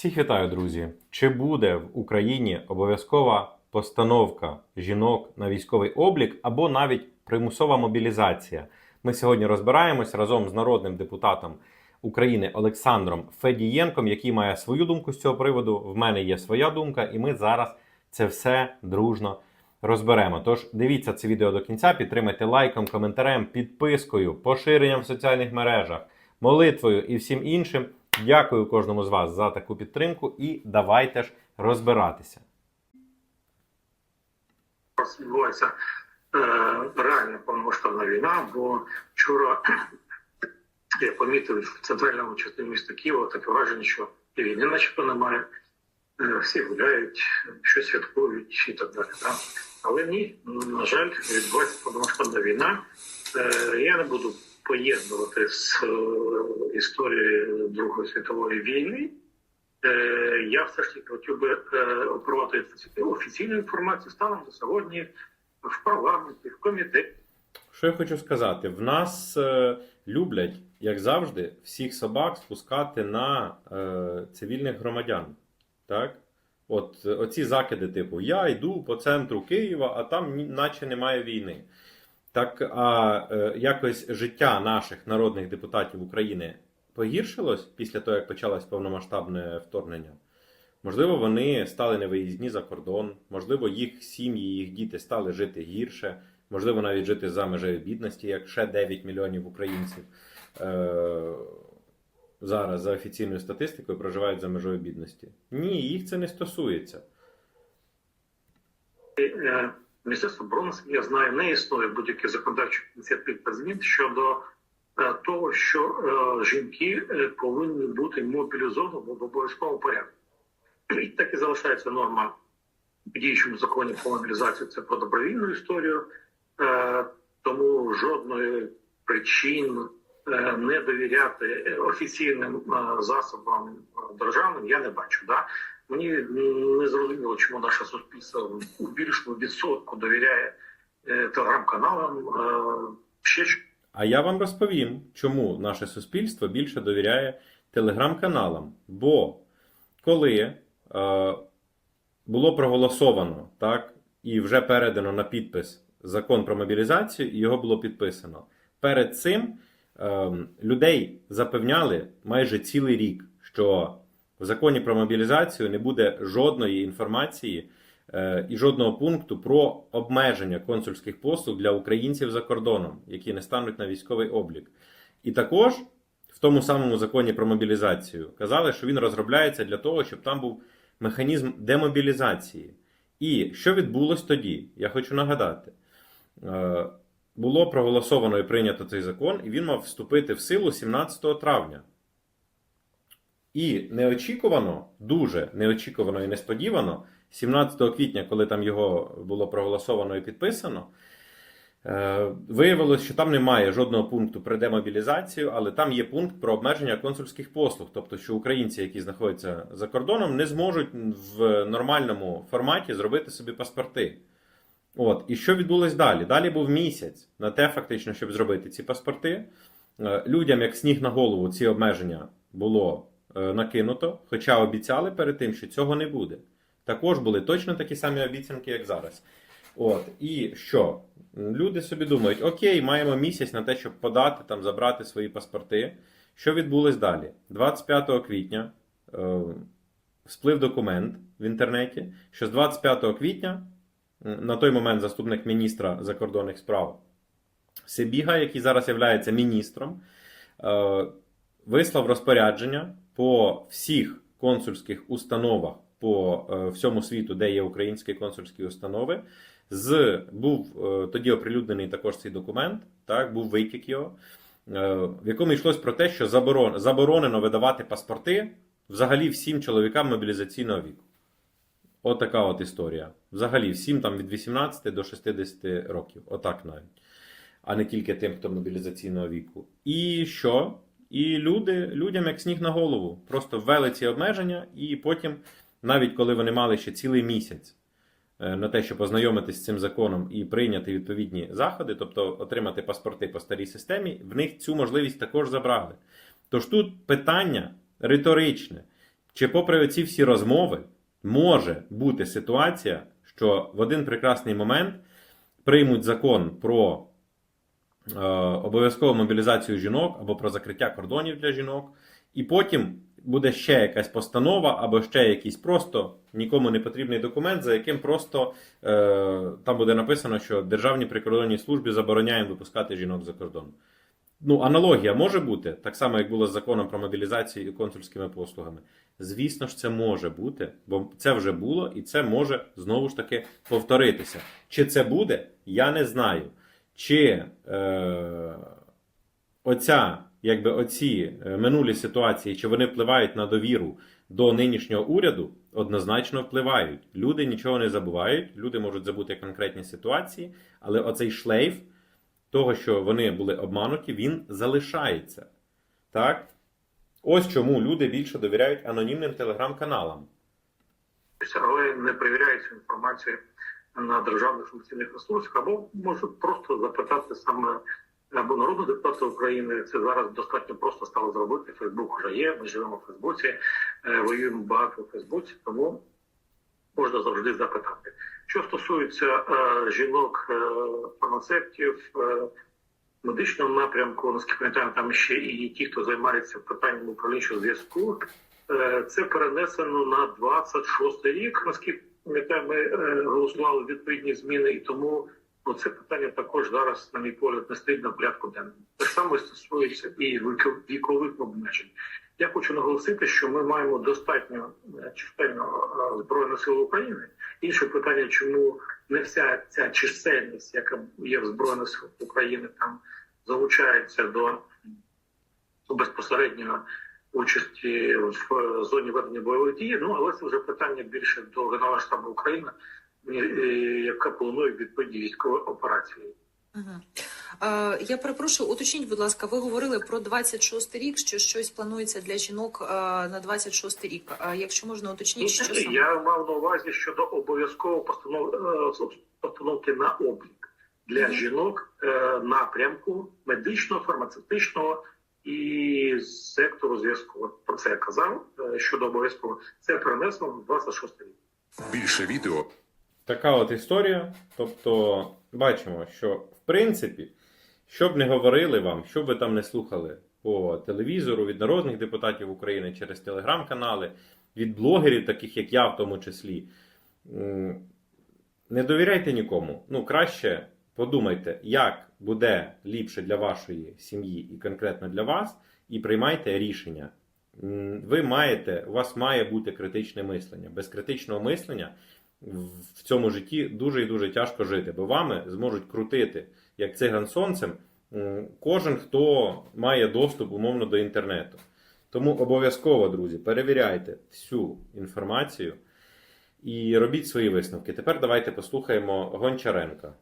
Всіх вітаю, друзі! Чи буде в Україні обов'язкова постановка жінок на військовий облік або навіть примусова мобілізація? Ми сьогодні розбираємось разом з народним депутатом України Олександром Федієнком, який має свою думку з цього приводу. В мене є своя думка, і ми зараз це все дружно розберемо. Тож дивіться це відео до кінця, підтримайте лайком, коментарем, підпискою, поширенням в соціальних мережах, молитвою і всім іншим. Дякую кожному з вас за таку підтримку і давайте ж розбиратися. відбувається е, реальна повномасштабна війна, бо вчора я помітив в центральному частині міста Києва таке враження, що війни начебто немає, е, всі гуляють, щось святкують і так далі. Да? Але ні, на жаль, відбувається повномасштабна війна. Е, я не буду поєднувати з е, історією Другої світової війни. Е, Я все ж таки хотів би е, оперувати офіційну інформацію станом до сьогодні в парламенті, в комітеті. Що я хочу сказати? В нас люблять, як завжди, всіх собак спускати на цивільних громадян. Так? От оці закиди, типу, я йду по центру Києва, а там наче немає війни. Так, а е, якось життя наших народних депутатів України погіршилось після того, як почалось повномасштабне вторгнення. Можливо, вони стали невиїзні за кордон, можливо, їх сім'ї, їх діти стали жити гірше, можливо, навіть жити за межею бідності, як ще 9 мільйонів українців е- зараз за офіційною статистикою проживають за межою бідності. Ні, їх це не стосується. Міністерство оборони, я знаю, не існує будь-яких законодавчих ініціатив та змін щодо е, того, що е, жінки е, повинні бути мобілізовані в обов'язковому порядку. І так і залишається норма в діючому законі про мобілізацію. Це про добровільну історію, тому жодної причин не довіряти офіційним засобам державним я не бачу. Да? Мені не зрозуміло, чому наше суспільство у більшому відсотку довіряє е, телеграм-каналам. е, Ще. А я вам розповім, чому наше суспільство більше довіряє телеграм-каналам. Бо коли е, було проголосовано так, і вже передано на підпис закон про мобілізацію, і його було підписано. Перед цим е, людей запевняли майже цілий рік, що в законі про мобілізацію не буде жодної інформації е, і жодного пункту про обмеження консульських послуг для українців за кордоном, які не стануть на військовий облік. І також в тому самому законі про мобілізацію казали, що він розробляється для того, щоб там був механізм демобілізації. І що відбулось тоді? Я хочу нагадати. Е, Було проголосовано і прийнято цей закон, і він мав вступити в силу 17 травня. І неочікувано, дуже неочікувано і несподівано, 17 квітня, коли там його було проголосовано і підписано, е, виявилось, що там немає жодного пункту про демобілізацію, але там є пункт про обмеження консульських послуг. Тобто, що українці, які знаходяться за кордоном, не зможуть в нормальному форматі зробити собі паспорти. От, і що відбулось далі? Далі був місяць на те, фактично, щоб зробити ці паспорти. Е, Людям, як сніг на голову, ці обмеження було накинуто, хоча обіцяли перед тим, що цього не буде. Також були точно такі самі обіцянки, як зараз. От, і що? Люди собі думають: окей, маємо місяць на те, щоб подати, там, забрати свої паспорти. Що відбулось далі? 25 квітня е, сплив документ в інтернеті, що з 25 квітня на той момент заступник міністра закордонних справ Сибіга, який зараз є міністром, е, вислав розпорядження по всіх консульських установах по е, всьому світу, де є українські консульські установи. З був е, тоді оприлюднений також цей документ, так був витік його, е, в якому йшлось про те, що заборонено видавати паспорти взагалі всім чоловікам мобілізаційного віку. Отака от історія. Взагалі, всім там від 18 до 60 років. Отак навіть. А не тільки тим, хто мобілізаційного віку. І що? І люди, людям як сніг на голову. Просто ввели ці обмеження, і потім, навіть коли вони мали ще цілий місяць е, на те, щоб ознайомитись з цим законом і прийняти відповідні заходи, тобто отримати паспорти по старій системі, в них цю можливість також забрали. Тож тут питання риторичне. чи попри ці всі розмови, може бути ситуація, що в один прекрасний момент приймуть закон про обов'язкову мобілізацію жінок або про закриття кордонів для жінок, і потім буде ще якась постанова або ще якийсь просто нікому не потрібний документ, за яким просто е, там буде написано, що Державній прикордонній службі забороняємо випускати жінок за кордон. Ну, аналогія може бути, так само, як було з законом про мобілізацію і консульськими послугами. Звісно ж, це може бути, бо це вже було, і це може знову ж таки повторитися. Чи це буде, я не знаю. Чи е, оця, якби оці е, минулі ситуації, чи вони впливають на довіру до нинішнього уряду, однозначно впливають. Люди нічого не забувають, люди можуть забути конкретні ситуації, але оцей шлейф того, що вони були обмануті, він залишається. Так? Ось чому люди більше довіряють анонімним телеграм-каналам. але не перевіряють цю інформацію на державних функційних ресурсах, або можуть просто запитати саме або народного депутата України. Це зараз достатньо просто стало зробити. Фейсбук вже є. Ми живемо в Фейсбуці, е, воюємо багато в Фейсбуці, тому можна завжди запитати. Що стосується е, жінок, е, фармацевтів, медичного напрямку, наскільки пам'ятаю, там ще і ті, хто займається питанням управлінчого зв'язку. Це перенесено на 26 рік. Наскільки пам'ятаю, ми е, голосували відповідні зміни, і тому ну, це питання також зараз, на мій погляд, не стоїть на порядку денному. Те ж саме стосується і віко- вікових обмежень. Я хочу наголосити, що ми маємо достатньо е, чисельно е, збройних сил України. Інше питання, чому не вся ця чисельність, яка є в збройних силах України, там залучається до безпосередньо участі в зоні ведення бойових дій. Ну але це вже питання більше до Генерального штабу України, е, яка планує відповідні військові операції. Е, я перепрошую, уточніть, будь ласка, ви говорили про 26 рік, що щось планується для жінок е, на 26 рік. Е, якщо можна уточніть, що саме? Я мав на увазі щодо обов'язкового постанов... е, постановки на облік для Мгм. жінок е, напрямку медичного, фармацевтичного і сектору зв'язку. От Про це я казав е, щодо обов'язково. Це перенесено на 26 рік. Більше відео Така от історія. Тобто, бачимо, що в принципі, що б не говорили вам, що б ви там не слухали по телевізору від народних депутатів України через телеграм-канали, від блогерів, таких як я, в тому числі, не довіряйте нікому. Ну, краще подумайте, як буде ліпше для вашої сім'ї і конкретно для вас, і приймайте рішення. Ви маєте, у вас має бути критичне мислення. Без критичного мислення в цьому житті дуже і дуже тяжко жити, бо вами зможуть крутити як циган сонцем кожен, хто має доступ умовно до інтернету. Тому обов'язково, друзі, перевіряйте всю інформацію і робіть свої висновки. Тепер давайте послухаємо Гончаренка.